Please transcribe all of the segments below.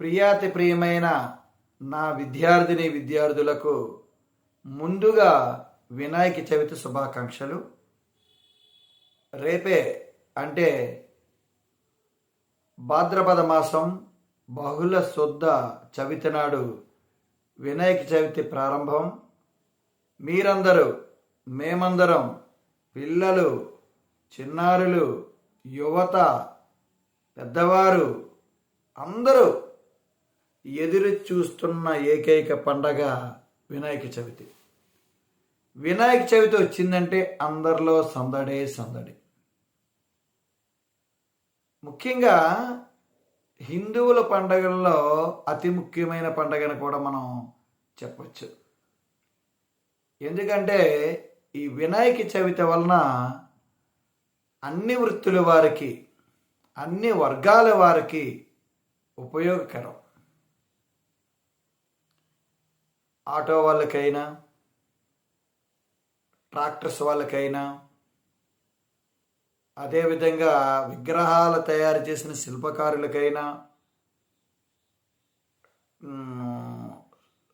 ప్రియాతి ప్రియమైన నా విద్యార్థిని విద్యార్థులకు ముందుగా వినాయక చవితి శుభాకాంక్షలు. రేపే అంటే భాద్రపద మాసం బహుళ శుద్ధ చవితి నాడు వినాయక చవితి ప్రారంభం. మీరందరూ మేమందరం పిల్లలు చిన్నారులు యువత పెద్దవారు అందరూ ఎదురు చూస్తున్న ఏకైక పండగ వినాయక చవితి. వినాయక చవితి వచ్చిందంటే అందరిలో సందడే సందడి. ముఖ్యంగా హిందువుల పండగల్లో అతి ముఖ్యమైన పండగను కూడా మనం చెప్పచ్చు. ఎందుకంటే ఈ వినాయక చవితి వలన అన్ని వృత్తుల వారికి అన్ని వర్గాల వారికి ఉపయోగకరం. ఆటో వాళ్ళకైనా ట్రాక్టర్స్ వాళ్ళకైనా అదేవిధంగా విగ్రహాలు తయారు చేసిన శిల్పకారులకైనా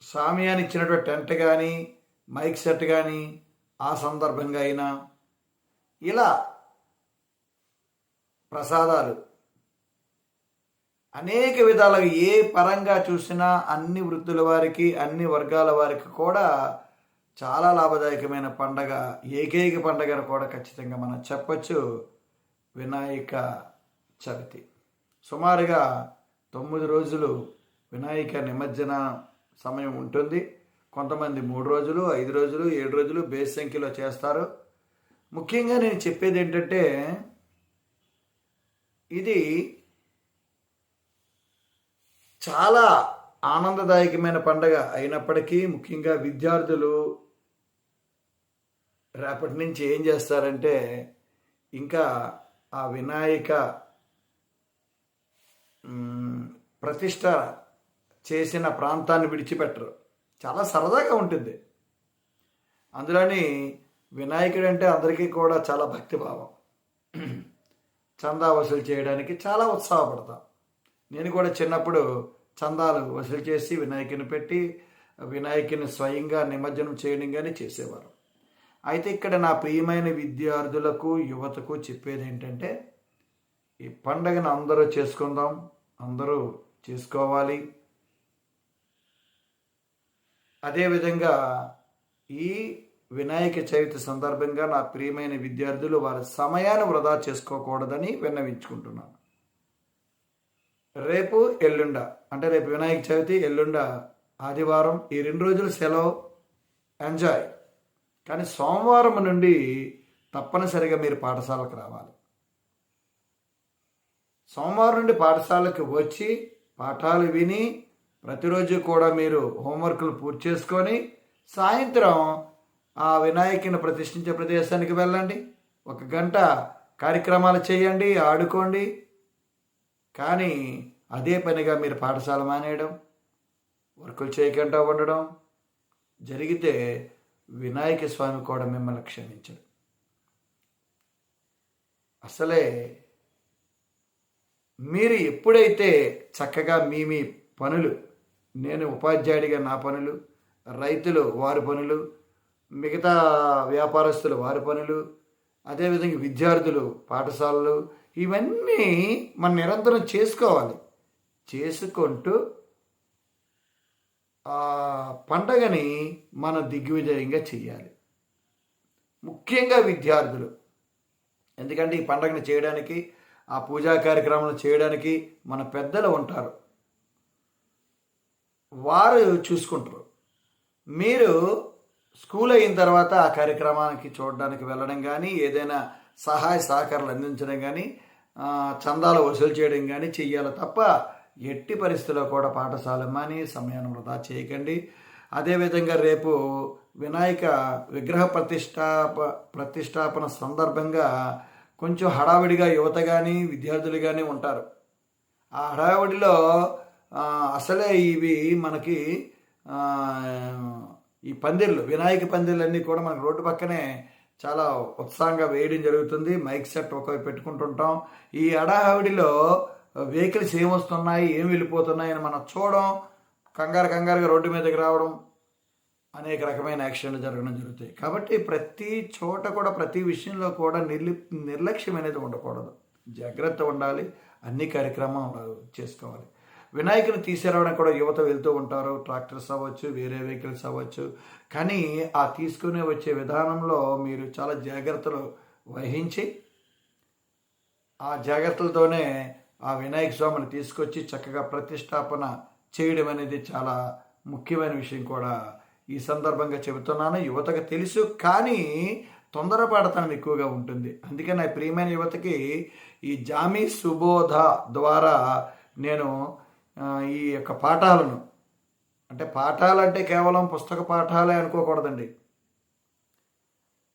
సామ్యాన్ని ఇచ్చినటువంటి టెంట్ కానీ మైక్ సెట్ కానీ ఆ సందర్భంగా అయినా ఇలా ప్రసాదాలు అనేక విధాలుగా ఏ పరంగా చూసినా అన్ని వృత్తుల వారికి అన్ని వర్గాల వారికి కూడా చాలా లాభదాయకమైన పండగ ఏకైక పండగను కూడా ఖచ్చితంగా మనం చెప్పొచ్చు. వినాయక చవితి. సుమారుగా తొమ్మిది రోజులు వినాయక నిమజ్జన సమయం ఉంటుంది. కొంతమంది మూడు రోజులు ఐదు రోజులు ఏడు రోజులు బేస్ సంఖ్యలో చేస్తారు. ముఖ్యంగా నేను చెప్పేది ఏంటంటే ఇది చాలా ఆనందదాయకమైన పండగ అయినప్పటికీ ముఖ్యంగా విద్యార్థులు రేపటి నుంచి ఏం చేస్తారంటే ఇంకా ఆ వినాయక ప్రతిష్ట చేసిన ప్రాంతాన్ని విడిచిపెట్టరు. చాలా సరదాగా ఉంటుంది. అందులోని వినాయకుడు అంటే అందరికీ కూడా చాలా భక్తిభావం. చందా వసూలు చేయడానికి చాలా ఉత్సాహపడతాం. నేను కూడా చిన్నప్పుడు చందాలు వసూలు చేసి వినాయకుని పెట్టి వినాయకుని స్వయంగా నిమజ్జనం చేయడం కానీ చేసేవారు. అయితే ఇక్కడ నా ప్రియమైన విద్యార్థులకు యువతకు చెప్పేది ఏంటంటే ఈ పండగను అందరూ చేసుకుందాం అందరూ చేసుకోవాలి. అదేవిధంగా ఈ వినాయక చవితి సందర్భంగా నా ప్రియమైన విద్యార్థులు వారి సమయాన్ని వృధా చేసుకోకూడదని విన్నవించుకుంటున్నాను. రేపు ఎల్లుండ అంటే రేపు వినాయక చవితి ఎల్లుండ ఆదివారం ఈ రెండు రోజులు సెలవు. ఎంజాయ్ కానీ సోమవారం నుండి తప్పనిసరిగా మీరు పాఠశాలకు రావాలి. సోమవారం నుండి పాఠశాలకు వచ్చి పాఠాలు విని ప్రతిరోజు కూడా మీరు హోంవర్క్లు పూర్తి చేసుకొని సాయంత్రం ఆ వినాయకుని ప్రతిష్ఠించే ప్రదేశానికి వెళ్ళండి. ఒక గంట కార్యక్రమాలు చేయండి ఆడుకోండి. కానీ అదే పనిగా మీరు పాఠశాల మానేయడం వర్కులు చేయకుండా ఉండడం జరిగితే వినాయక స్వామి కూడా మిమ్మల్ని క్షమించడు. అసలే మీరు ఎప్పుడైతే చక్కగా మీ మీ పనులు నేను ఉపాధ్యాయుడిగా నా పనులు రైతులు వారి పనులు మిగతా వ్యాపారస్తులు వారి పనులు అదేవిధంగా విద్యార్థులు పాఠశాలలు ఇవన్నీ మనం నిరంతరం చేసుకోవాలి. చేసుకుంటూ ఆ పండగని మనం దిగ్విజయంగా చేయాలి ముఖ్యంగా విద్యార్థులు. ఎందుకంటే ఈ పండగను చేయడానికి ఆ పూజా కార్యక్రమాలు చేయడానికి మన పెద్దలు ఉంటారు. వారు చూసుకుంటారు. మీరు స్కూల్ అయిన తర్వాత ఆ కార్యక్రమానికి చూడడానికి వెళ్ళడం కానీ ఏదైనా సహాయ సహకారాలు అందించడం కానీ చందాలు వసూలు చేయడం కానీ చెయ్యాలి తప్ప ఎట్టి పరిస్థితుల్లో కూడా పాఠశాల మాని సమయాన్ని వృధా చేయకండి. అదేవిధంగా రేపు వినాయక విగ్రహ ప్రతిష్టాప ప్రతిష్టాపన సందర్భంగా కొంచెం హడావిడిగా యువత కానీ విద్యార్థులు కానీ ఉంటారు. ఆ హడావిడిలో అసలే ఇవి మనకి ఈ పందిర్లు వినాయక పందిర్లన్నీ కూడా మనకు రోడ్డు పక్కనే చాలా ఉత్సాహంగా వేయడం జరుగుతుంది. మైక్ సెట్ ఒకవైపు పెట్టుకుంటుంటాం. ఈ హడాహవిడిలో వెహికల్స్ ఏమొస్తున్నాయి ఏం వెళ్ళిపోతున్నాయి అని మనం చూడడం కంగారు కంగారుగా రోడ్డు మీదకి రావడం అనేక రకమైన యాక్షన్లు జరగడం జరుగుతాయి. కాబట్టి ప్రతి చోట కూడా ప్రతి విషయంలో కూడా నిర్లి నిర్లక్ష్యం అనేది ఉండకూడదు. జాగ్రత్త ఉండాలి. అన్ని కార్యక్రమం చేసుకోవాలి. వినాయకుని తీసుకురావడం కూడా యువత వెళ్తూ ఉంటారు. ట్రాక్టర్స్ అవ్వచ్చు వేరే వెహికల్స్ అవ్వచ్చు. కానీ ఆ తీసుకుని వచ్చే విధానంలో మీరు చాలా జాగ్రత్తలు వహించి ఆ జాగ్రత్తలతోనే ఆ వినాయక స్వామిని తీసుకొచ్చి చక్కగా ప్రతిష్టాపన చేయడం అనేది చాలా ముఖ్యమైన విషయం కూడా ఈ సందర్భంగా చెబుతున్నాను. యువతకు తెలుసు కానీ తొందరపడతనం ఎక్కువగా ఉంటుంది. అందుకే నా ప్రియమైన యువతకి ఈ జామీ సుబోధ ద్వారా నేను ఈ యొక్క పాఠాలను. అంటే పాఠాలు అంటే కేవలం పుస్తక పాఠాలే అనుకోకూడదండి.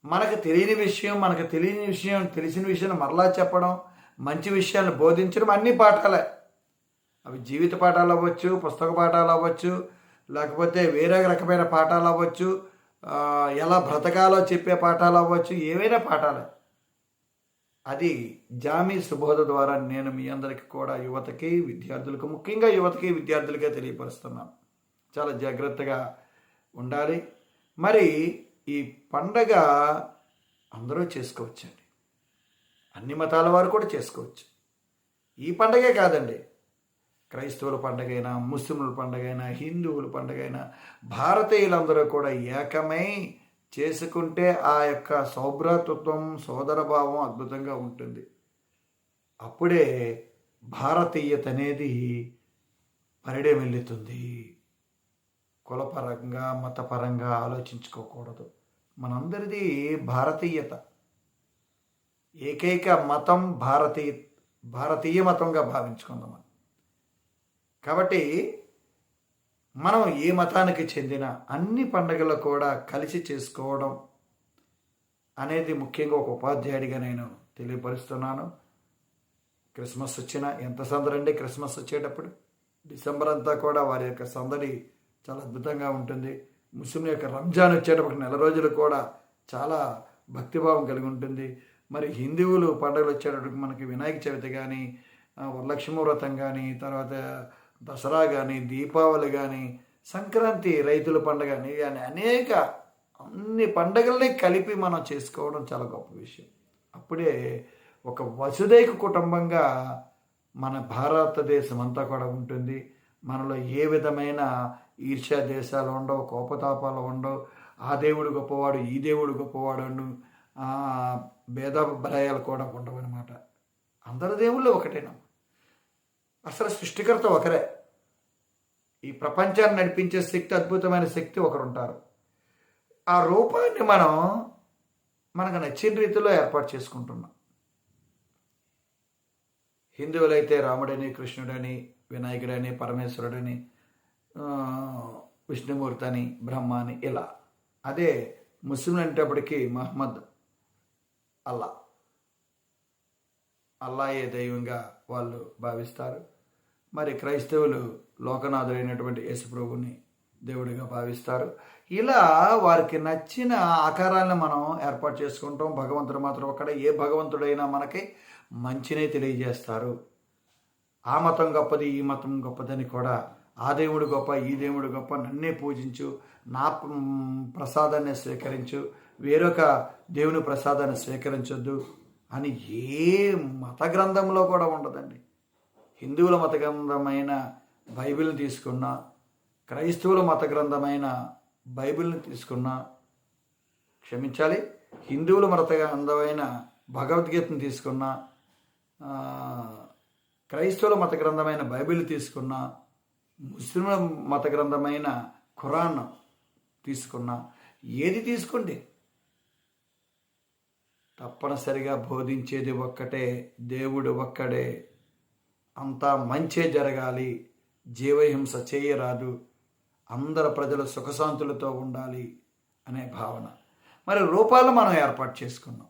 మనకు తెలియని విషయం మనకు తెలియని విషయం తెలిసిన విషయాన్ని మరలా చెప్పడం మంచి విషయాలను బోధించడం అన్ని పాఠాలే. అవి జీవిత పాఠాలు అవ్వచ్చు పుస్తక పాఠాలు అవ్వచ్చు లేకపోతే వేరే రకమైన పాఠాలు అవ్వచ్చు ఎలా బ్రతకాలో చెప్పే పాఠాలు అవ్వచ్చు ఏవైనా పాఠాలే. అది జామీ సుబోధ ద్వారా నేను మీ అందరికీ కూడా యువతకి విద్యార్థులకు ముఖ్యంగా యువతకి విద్యార్థులకే తెలియపరుస్తున్నాను చాలా జాగ్రత్తగా ఉండాలి. మరి ఈ పండగ అందరూ చేసుకోవచ్చండి. అన్ని మతాల వారు కూడా చేసుకోవచ్చు. ఈ పండగే కాదండి. క్రైస్తవుల పండగైనా ముస్లింల పండగైనా హిందువుల పండగైనా భారతీయులందరూ కూడా ఏకమై చేసుకుంటే ఆ యొక్క సౌభ్రాతృత్వం సోదరభావం అద్భుతంగా ఉంటుంది. అప్పుడే భారతీయత అనేది పరిడమిల్లుతుంది. కులపరంగా మతపరంగా ఆలోచించుకోకూడదు. మనందరిది భారతీయత. ఏకైక మతం భారతీయ భారతీయ మతంగా భావించుకుందాం కాబట్టి మనం ఏ మతానికి చెందిన అన్ని పండుగలు కూడా కలిసి చేసుకోవడం అనేది ముఖ్యంగా ఒక ఉపాధ్యాయుడిగా నేను తెలియపరుస్తున్నాను. క్రిస్మస్ వచ్చిన ఎంత సందడండి క్రిస్మస్ వచ్చేటప్పుడు? డిసెంబర్ అంతా కూడా వారి యొక్క సందడి చాలా అద్భుతంగా ఉంటుంది. ముస్లిం యొక్క రంజాన్ వచ్చేటప్పుడు నెల రోజులు కూడా చాలా భక్తిభావం కలిగి ఉంటుంది. మరి హిందువులు పండుగలు వచ్చేటప్పటికి మనకి వినాయక చవితి కానీ వరలక్ష్మీ వ్రతం కానీ తర్వాత దసరా కానీ దీపావళి కానీ సంక్రాంతి రైతుల పండుగ అని కానీ అనేక అన్ని పండగల్ని కలిపి మనం చేసుకోవడం చాలా గొప్ప విషయం. అప్పుడే ఒక వసుదైక కుటుంబంగా మన భారతదేశం అంతా కూడా ఉంటుంది. మనలో ఏ విధమైన ఈర్ష్యా దేశాలు ఉండవు కోపతాపాలు ఉండవు. ఆ దేవుడు గొప్పవాడు ఈ దేవుడు గొప్పవాడు అను భేదాభిప్రాయాలు కూడా ఉండవు అనమాట అందరి దేవుళ్ళు ఒకటేనమ్మా అసలు సృష్టికర్త ఒకరే. ఈ ప్రపంచాన్ని నడిపించే శక్తి అద్భుతమైన శక్తి ఒకరు ఉంటారు ఆ రూపాన్ని మనం మనకు నచ్చిన రీతిలో ఏర్పాటు చేసుకుంటున్నాం. హిందువులైతే రాముడని కృష్ణుడని వినాయకుడని పరమేశ్వరుడని విష్ణుమూర్తి అని బ్రహ్మ అని ఇలా. అదే ముస్లింలు అనేటప్పటికీ మహమ్మద్ అల్లా. అల్లాయే దైవంగా వాళ్ళు భావిస్తారు. మరి క్రైస్తవులు లోకనాథుడైనటువంటి యేసుప్రభుని దేవుడిగా భావిస్తారు. ఇలా వారికి నచ్చిన ఆకారాలను మనం ఏర్పాటు చేసుకుంటాం. భగవంతుడు మాత్రం ఒక్కడే ఏ భగవంతుడైనా మనకి మంచినే తెలియజేస్తారు. ఆ మతం గొప్పది ఈ మతం గొప్పదని కూడా ఆ దేవుడు గొప్ప ఈ దేవుడు గొప్ప నన్నే పూజించు నా ప్రసాదాన్ని స్వీకరించు వేరొక దేవుని ప్రసాదాన్ని స్వీకరించొద్దు. అని ఏ మత గ్రంథంలో కూడా ఉండదండి. హిందువుల మత గ్రంథమైన బైబిల్ని తీసుకున్నా క్రైస్తవుల మత గ్రంథమైన బైబిల్ని తీసుకున్నా క్షమించాలి హిందువుల మత గ్రంథమైన భగవద్గీతను తీసుకున్నా క్రైస్తవుల మత గ్రంథమైన బైబిల్ తీసుకున్నా ముస్లింల మత గ్రంథమైన ఖురాన్ తీసుకున్నా ఏది తీసుకోండి తప్పనిసరిగా బోధించేది ఒక్కటే దేవుడు ఒక్కడే. అంతా మంచే జరగాలి. జీవహింస చేయరాదు. అందరు ప్రజలు సుఖశాంతులతో ఉండాలి అనే భావన. మరి రూపాలు మనం ఏర్పాటు చేసుకున్నాం.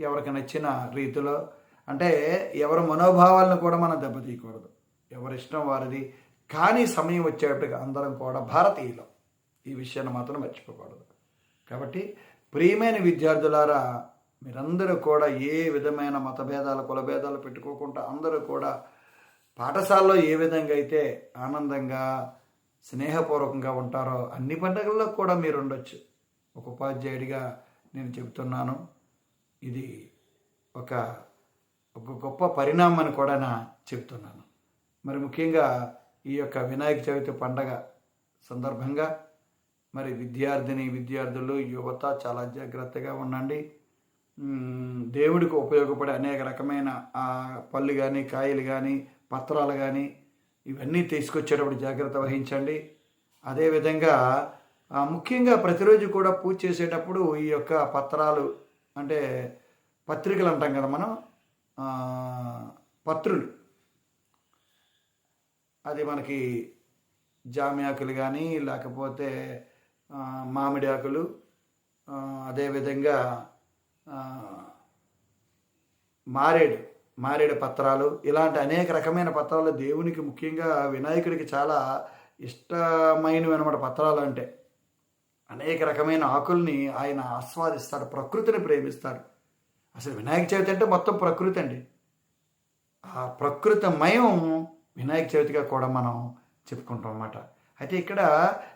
ఎవరికి నచ్చిన రీతిలో. అంటే ఎవరి మనోభావాలను కూడా మనం దెబ్బతీయకూడదు. ఎవరి ఇష్టం వారిది. కానీ సమయం వచ్చేటట్టుగా అందరం కూడా భారతీయులం. ఈ విషయాన్ని మాత్రం మర్చిపోకూడదు. కాబట్టి ప్రియమైన విద్యార్థులారా మీరందరూ కూడా ఏ విధమైన మతభేదాలు కులభేదాలు పెట్టుకోకుండా అందరూ కూడా పాఠశాలలో ఏ విధంగా అయితే ఆనందంగా స్నేహపూర్వకంగా ఉంటారో అన్ని పండుగల్లో కూడా మీరు ఉండొచ్చు ఒక ఉపాధ్యాయుడిగా నేను చెబుతున్నాను. ఇది ఒక ఒక గొప్ప పరిణామం కూడా నా చెప్తున్నాను మరి ముఖ్యంగా ఈ యొక్క వినాయక చవితి పండగ సందర్భంగా మరి విద్యార్థిని విద్యార్థులు యువత చాలా జాగ్రత్తగా ఉండండి. దేవుడికి ఉపయోగపడే అనేక రకమైన ఆ, పళ్ళు కానీ కాయలు కానీ పత్రాలు కానీ ఇవన్నీ తీసుకొచ్చేటప్పుడు జాగ్రత్త వహించండి. అదేవిధంగా ముఖ్యంగా ప్రతిరోజు కూడా పూజ చేసేటప్పుడు ఈ యొక్క పత్రాలు అంటే పత్రికలు అంటాం కదా మనం పత్రులు. అది మనకి జామి ఆకులు కానీ లేకపోతే మామిడి ఆకులు అదేవిధంగా మారేడు మారేడు పత్రాలు ఇలాంటి అనేక రకమైన పత్రాలు దేవునికి ముఖ్యంగా వినాయకుడికి చాలా ఇష్టమైనవి అనమాట పత్రాలు అంటే. అనేక రకమైన ఆకుల్ని ఆయన ఆస్వాదిస్తాడు ప్రకృతిని ప్రేమిస్తాడు. అసలు వినాయక చవితి అంటే మొత్తం ప్రకృతి అండి. ఆ ప్రకృతమయం వినాయక చవితిగా కూడా మనం చెప్పుకుంటాం అన్నమాట. అయితే ఇక్కడ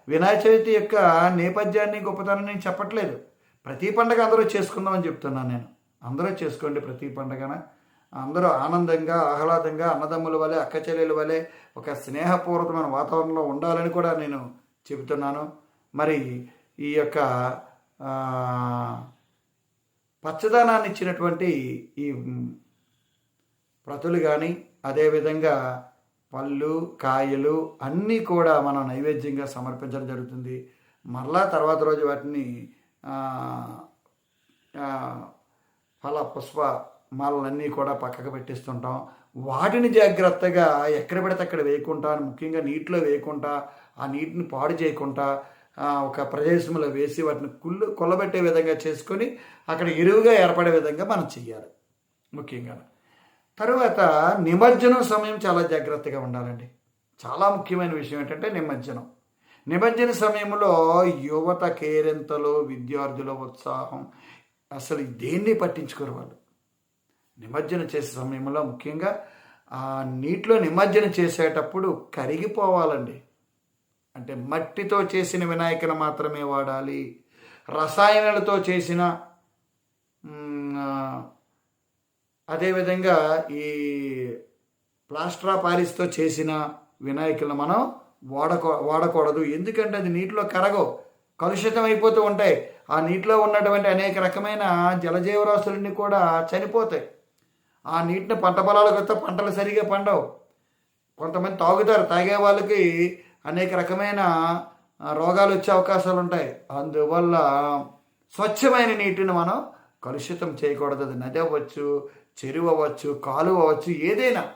వినాయక చవితి యొక్క నేపథ్యాన్ని గొప్పతనం నేను చెప్పట్లేదు. ప్రతి పండగ అందరూ చేసుకుందామని చెప్తున్నాను నేను. అందరూ చేసుకోండి ప్రతి పండగన. అందరూ ఆనందంగా ఆహ్లాదంగా అన్నదమ్ముల వలె అక్క చెల్లెల వలె ఒక స్నేహపూర్వకమైన వాతావరణంలో ఉండాలని కూడా నేను చెబుతున్నాను. మరి ఈ యొక్క పచ్చదనాన్ని ఇచ్చినటువంటి ఈ ప్రతులు కానీ అదేవిధంగా పళ్ళు కాయలు అన్నీ కూడా మనం నైవేద్యంగా సమర్పించడం జరుగుతుంది. మరలా తర్వాత రోజు వాటిని ఫల పుష్ప మాలలన్నీ కూడా పక్కకు పెట్టిస్తుంటాం. వాటిని జాగ్రత్తగా ఎక్కడ పెడితే అక్కడ వేయకుండా ముఖ్యంగా నీటిలో వేయకుండా ఆ నీటిని పాడు చేయకుండా ఒక ప్రదేశంలో వేసి వాటిని కుళ్ళు కొల్లబెట్టే విధంగా చేసుకొని అక్కడ ఎరువుగా ఏర్పడే విధంగా మనం చెయ్యాలి ముఖ్యంగా. తర్వాత నిమజ్జనం సమయం చాలా జాగ్రత్తగా ఉండాలండి. చాలా ముఖ్యమైన విషయం ఏంటంటే నిమజ్జనం. నిమజ్జన సమయంలో యువత కేరింతలు విద్యార్థుల ఉత్సాహం. అసలు దేన్ని పట్టించుకోరు వాళ్ళు? నిమజ్జనం చేసే సమయంలో ముఖ్యంగా ఆ నీటిలో నిమజ్జనం చేసేటప్పుడు కరిగిపోవాలండి. అంటే మట్టితో చేసిన వినాయకుని మాత్రమే వాడాలి. రసాయనాలతో చేసిన అదేవిధంగా ఈ ప్లాస్టర్ ఆఫ్ పారిస్తో చేసిన వినాయకులను మనం వాడకూ వాడకూడదు. ఎందుకంటే అది నీటిలో కరగవు. కలుషితం అయిపోతూ ఉంటాయి. ఆ నీటిలో ఉన్నటువంటి అనేక రకమైన జలజీవరాశులన్నీ కూడా చనిపోతాయి. ఆ నీటిని పంట పొలాలకు వస్తే పంటలు సరిగా పండవు. కొంతమంది తాగుతారు. తాగే వాళ్ళకి అనేక రకమైన రోగాలు వచ్చే అవకాశాలు ఉంటాయి. అందువల్ల స్వచ్ఛమైన నీటిని మనం కలుషితం చేయకూడదు. అది నది అవ్వచ్చు చెరువు అవ్వచ్చు కాలువ అవ్వచ్చు ఏదైనా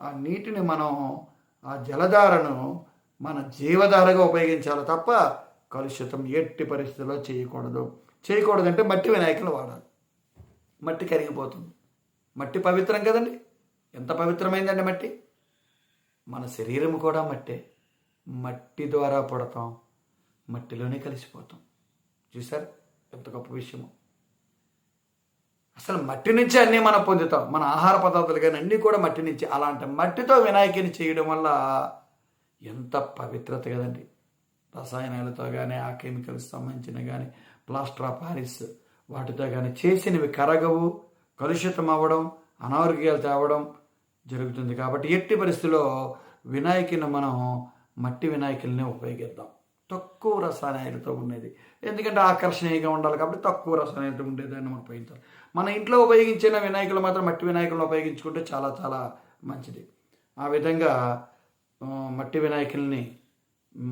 ఆ నీటిని మనం ఆ జలధారను మన జీవధారగా ఉపయోగించాలి తప్ప కలుషితం ఎట్టి పరిస్థితుల్లో చేయకూడదు. చేయకూడదంటే మట్టి వినాయకులు వాడాలి. మట్టి కరిగిపోతుంది. మట్టి పవిత్రం కదండి. ఎంత పవిత్రమైందండి మట్టి? మన శరీరం కూడా మట్టే. మట్టి ద్వారా పుడతాం. మట్టిలోనే కలిసిపోతాం. చూసారు ఎంత గొప్ప విషయము. అసలు మట్టి నుంచి అన్నీ మనం పొందుతాం. మన ఆహార పదార్థాలు కానీ అన్నీ కూడా మట్టి నుంచి. అలాంటి మట్టితో వినాయకుని చేయడం వల్ల ఎంత పవిత్రత కదండి. రసాయనాలతో కానీ ఆ కెమికల్స్ సంబంధించిన కానీ ప్లాస్టర్ ఆఫ్ పారిస్ వాటితో కానీ చేసినవి కరగవు కలుషితం అవ్వడం అనారోగ్యాలు తేవడం జరుగుతుంది. కాబట్టి ఎట్టి పరిస్థితుల్లో వినాయకుని మనం మట్టి వినాయకుల్ని ఉపయోగిద్దాం. తక్కువ రసాయనాలతో ఉండేది. ఎందుకంటే ఆకర్షణీయంగా ఉండాలి కాబట్టి తక్కువ రసాయనాలతో ఉండేదాన్ని మనం ఉపయోగించాలి. మన ఇంట్లో ఉపయోగించిన వినాయకులు మాత్రం మట్టి వినాయకులను ఉపయోగించుకుంటే చాలా చాలా మంచిది. ఆ విధంగా మట్టి వినాయకుల్ని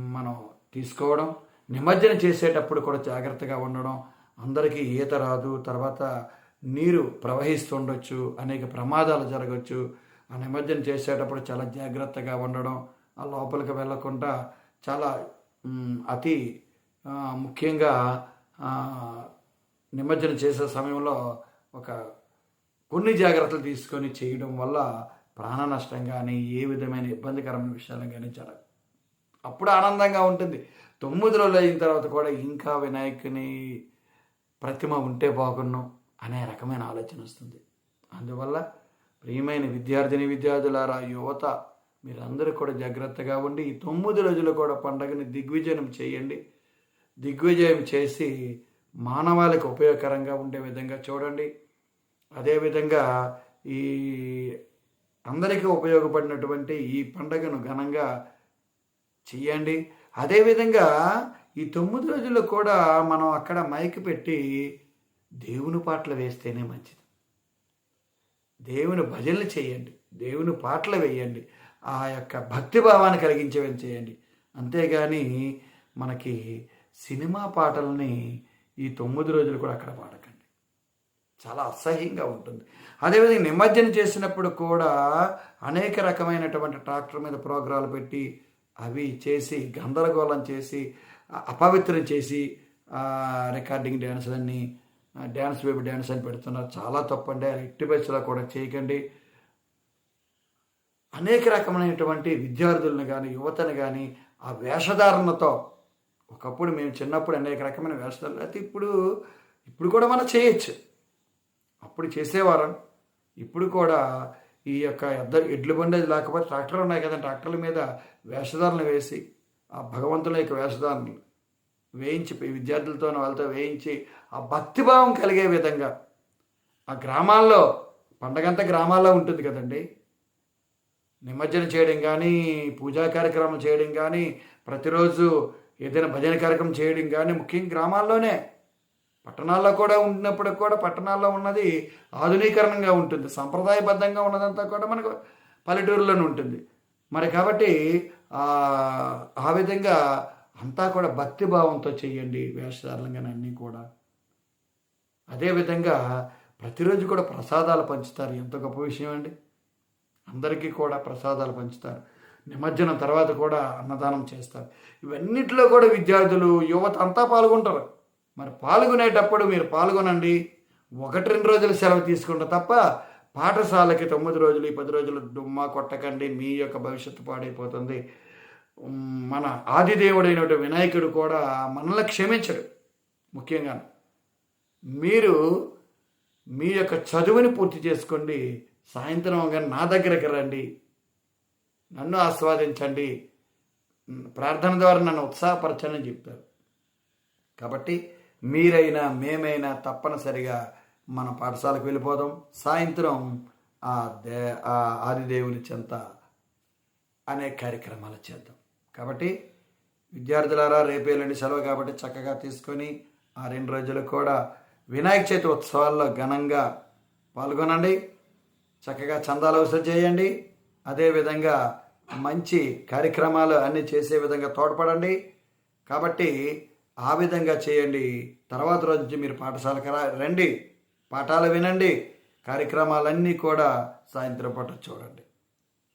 మనం తీసుకోవడం నిమజ్జనం చేసేటప్పుడు కూడా జాగ్రత్తగా ఉండడం అందరికీ ఈత రాదు తర్వాత నీరు ప్రవహిస్తుండొచ్చు అనేక ప్రమాదాలు జరగవచ్చు ఆ నిమజ్జనం చేసేటప్పుడు చాలా జాగ్రత్తగా ఉండడం ఆ లోపలికి వెళ్ళకుండా చాలా అతి ముఖ్యంగా నిమజ్జనం చేసే సమయంలో ఒక కొన్ని జాగ్రత్తలు తీసుకొని చేయడం వల్ల ప్రాణ నష్టం కానీ ఏ విధమైన ఇబ్బందికరమైన విషయాలు కానీ జరగదు అప్పుడు ఆనందంగా ఉంటుంది. తొమ్మిది రోజులు అయిన తర్వాత కూడా ఇంకా వినాయకుని ప్రతిమ ఉంటే బాగున్నాం అనే రకమైన ఆలోచన వస్తుంది. అందువల్ల ప్రియమైన విద్యార్థిని విద్యార్థులారా యువత మీరందరూ కూడా జాగ్రత్తగా ఉండి ఈ తొమ్మిది రోజులు కూడా పండగని దిగ్విజయం చేయండి. దిగ్విజయం చేసి మానవాళికి ఉపయోగకరంగా ఉండే విధంగా చూడండి. అదేవిధంగా ఈ అందరికీ ఉపయోగపడినటువంటి ఈ పండగను ఘనంగా చెయ్యండి అదేవిధంగా ఈ తొమ్మిది రోజుల్లో కూడా మనం అక్కడ మైక్ పెట్టి దేవుని పాటలు వేస్తేనే మంచిది. దేవుని భజనలు చేయండి దేవుని పాటలు వేయండి ఆ యొక్క భక్తి భావాన్ని కలిగించేవి చేయండి. అంతేగాని మనకి సినిమా పాటలని ఈ తొమ్మిది రోజులు కూడా అక్కడ పాడక చాలా అసహ్యంగా ఉంటుంది. అదేవిధంగా నిమజ్జనం చేసినప్పుడు కూడా అనేక రకమైనటువంటి ట్రాక్టర్ మీద ప్రోగ్రాలు పెట్టి అవి చేసి గందరగోళం చేసి అపవిత్రం చేసి రికార్డింగ్ డ్యాన్సులన్నీ డ్యాన్స్ బేబీ డ్యాన్స్ అని పెడుతున్నారు. చాలా తప్పండి. అది ఎట్టి బస్సులో కూడా చేయకండి. అనేక రకమైనటువంటి విద్యార్థులను కానీ యువతను కానీ ఆ వేషధారణతో ఒకప్పుడు మేము చిన్నప్పుడు అనేక రకమైన వేషధారణ అయితే ఇప్పుడు ఇప్పుడు కూడా మనం చేయొచ్చు. అప్పుడు చేసేవారం. ఇప్పుడు కూడా ఈ యొక్క ఎద్ద ఎడ్లు బండి లేకపోతే ట్రాక్టర్లు ఉన్నాయి కదా ట్రాక్టర్ల మీద వేషధారణలు వేసి ఆ భగవంతుల యొక్క వేషధారణలు వేయించి విద్యార్థులతో వాళ్ళతో వేయించి ఆ భక్తిభావం కలిగే విధంగా ఆ గ్రామాల్లో పండగంతా గ్రామాల్లో ఉంటుంది కదండి. నిమజ్జనం చేయడం కానీ పూజా కార్యక్రమం చేయడం కానీ ప్రతిరోజు ఏదైనా భజన కార్యక్రమం చేయడం కానీ ముఖ్యంగా గ్రామాల్లోనే పట్టణాల్లో కూడా ఉన్నప్పుడు కూడా పట్టణాల్లో ఉన్నది ఆధునీకరణంగా ఉంటుంది సంప్రదాయబద్ధంగా ఉన్నదంతా కూడా మనకు పల్లెటూరులోనే ఉంటుంది. మరి కాబట్టి ఆ విధంగా అంతా కూడా భక్తి భావంతో చేయండి వేషధారణలు అన్నీ కూడా. అదేవిధంగా ప్రతిరోజు కూడా ప్రసాదాలు పంచుతారు. ఎంత గొప్ప విషయం అండి. అందరికీ కూడా ప్రసాదాలు పంచుతారు. నిమజ్జనం తర్వాత కూడా అన్నదానం చేస్తారు. ఇవన్నిట్లో కూడా విద్యార్థులు యువత అంతా పాల్గొంటారు. మరి పాల్గొనేటప్పుడు మీరు పాల్గొనండి. ఒకటి రెండు రోజులు సెలవు తీసుకుంటే తప్ప పాఠశాలకి తొమ్మిది రోజులు ఈ పది రోజులు డుమ్మా కొట్టకండి మీ యొక్క భవిష్యత్తు పాడైపోతుంది. మన ఆదిదేవుడైనటువంటి వినాయకుడు కూడా మనల్ని క్షమించడు ముఖ్యంగా. మీరు మీ యొక్క చదువుని పూర్తి చేసుకోండి. సాయంత్రం కానీ నా దగ్గరికి రండి. నన్ను ఆస్వాదించండి. ప్రార్థన ద్వారా నన్ను ఉత్సాహపరచని చెప్తారు. కాబట్టి మీరైనా మేమైనా తప్పనిసరిగా మన పాఠశాలకు వెళ్ళిపోదాం. సాయంత్రం ఆ దే ఆ ఆదిదేవుని చెంత అనే కార్యక్రమాలు చేద్దాం. కాబట్టి విద్యార్థులారా రేపే రేపేళ్ళండి సెలవు కాబట్టి చక్కగా తీసుకొని ఆ రెండు రోజులు కూడా వినాయక చవితి ఉత్సవాల్లో ఘనంగా పాల్గొనండి. చక్కగా చందాలు వసూలు చేయండి. అదేవిధంగా మంచి కార్యక్రమాలు అన్నీ చేసే విధంగా తోడ్పడండి. కాబట్టి ఆ విధంగా చేయండి. తర్వాత రోజు నుంచి మీరు పాఠశాలకు రా రండి. పాఠాలు వినండి. కార్యక్రమాలన్నీ కూడా సాయంత్రం పూట చూడండి.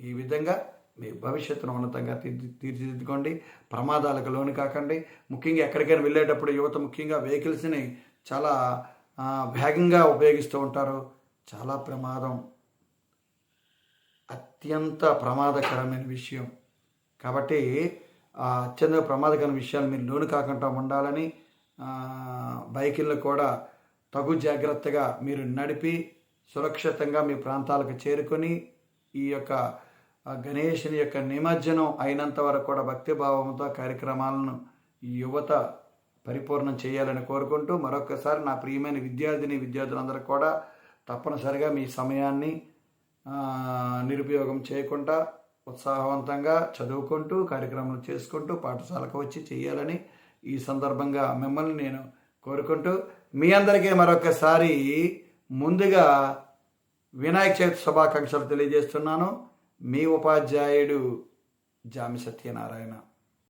ఈ విధంగా మీ భవిష్యత్తును ఉన్నతంగా తీర్చి తీర్చిదిద్దుకోండి. ప్రమాదాలకు లోను కాకండి. ముఖ్యంగా ఎక్కడికైనా వెళ్ళేటప్పుడు యువత ముఖ్యంగా వెహికల్స్ని చాలా వేగంగా ఉపయోగిస్తూ ఉంటారు. చాలా ప్రమాదం. అత్యంత ప్రమాదకరమైన విషయం. కాబట్టి అత్యంత ప్రమాదకరమైన విషయాలు మీరు లోను కాకుండా ఉండాలని ఆ, బైకులను కూడా తగు జాగ్రత్తగా మీరు నడిపి సురక్షితంగా మీ ప్రాంతాలకు చేరుకొని ఈ యొక్క గణేషుని యొక్క నిమజ్జనం అయినంత వరకు కూడా భక్తిభావంతో కార్యక్రమాలను ఈ యువత పరిపూర్ణం చేయాలని కోరుకుంటూ మరొకసారి నా ప్రియమైన విద్యార్థిని విద్యార్థులందరూ కూడా తప్పనిసరిగా మీ సమయాన్ని నిరుపయోగం చేయకుండా ఉత్సాహవంతంగా చదువుకుంటూ కార్యక్రమాలు చేసుకుంటూ పాఠశాలకు వచ్చి చేయాలని ఈ సందర్భంగా మిమ్మల్ని నేను కోరుకుంటూ మీ అందరికీ మరొకసారి ముందుగా వినాయక చవితి శుభాకాంక్షలు తెలియజేస్తున్నాను. మీ ఉపాధ్యాయుడు జామి సత్యనారాయణ.